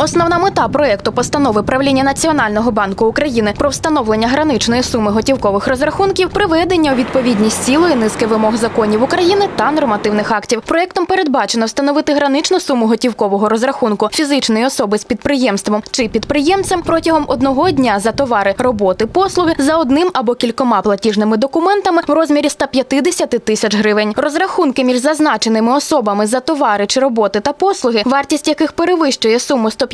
Основна мета проекту постанови правління Національного банку України про встановлення граничної суми готівкових розрахунків приведення у відповідність цілої низки вимог законів України та нормативних актів. Проектом передбачено встановити граничну суму готівкового розрахунку фізичної особи з підприємством чи підприємцем протягом одного дня за товари, роботи, послуги за одним або кількома платіжними документами в розмірі 150 тисяч гривень. Розрахунки між зазначеними особами за товари чи роботи та послуги, вартість яких перевищує суму 150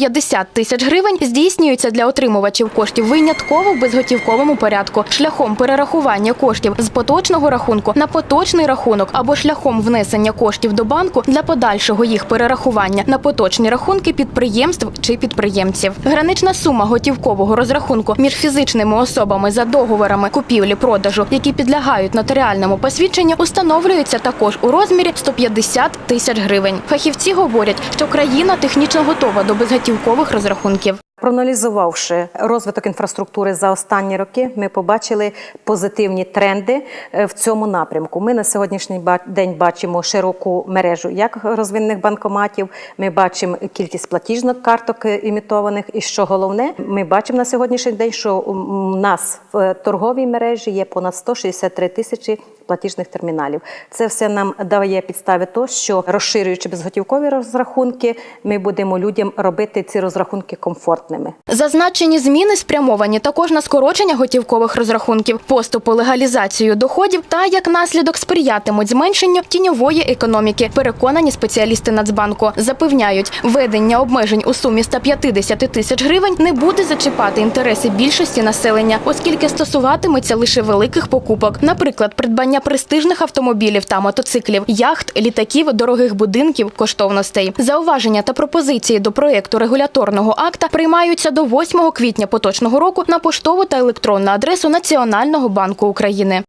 тисяч гривень, здійснюються для отримувачів коштів винятково в безготівковому порядку шляхом перерахування коштів з поточного рахунку на поточний рахунок або шляхом внесення коштів до банку для подальшого їх перерахування на поточні рахунки підприємств чи підприємців. Гранична сума готівкового розрахунку між фізичними особами за договорами купівлі-продажу, які підлягають нотаріальному посвідченню, установлюється також у розмірі 150 тисяч гривень. Фахівці говорять, що країна технічно готова до безготівкових розрахунків. Проаналізувавши розвиток інфраструктури за останні роки, ми побачили позитивні тренди е, в цьому напрямку. Ми на сьогоднішній день бачимо широку мережу як розвинених банкоматів. Ми бачимо кількість платіжних карток е, імітованих. І що головне, ми бачимо на сьогоднішній день, що у нас в е, торговій мережі є понад 163 тисячі платіжних терміналів. Це все нам дає підстави того, що розширюючи безготівкові розрахунки, ми будемо людям робити ці розрахунки комфортними. Зазначені зміни спрямовані також на скорочення готівкових розрахунків, поступу легалізацію доходів та як наслідок сприятимуть зменшенню тіньової економіки. Переконані спеціалісти Нацбанку запевняють, введення обмежень у сумі 150 тисяч гривень не буде зачіпати інтереси більшості населення, оскільки стосуватиметься лише великих покупок, наприклад, придбання престижних автомобілів та мотоциклів, яхт, літаків, дорогих будинків, коштовностей. Зауваження та пропозиції до проекту регуляторного акта приймаються до 8 квітня поточного року на поштову та електронну адресу Національного банку України.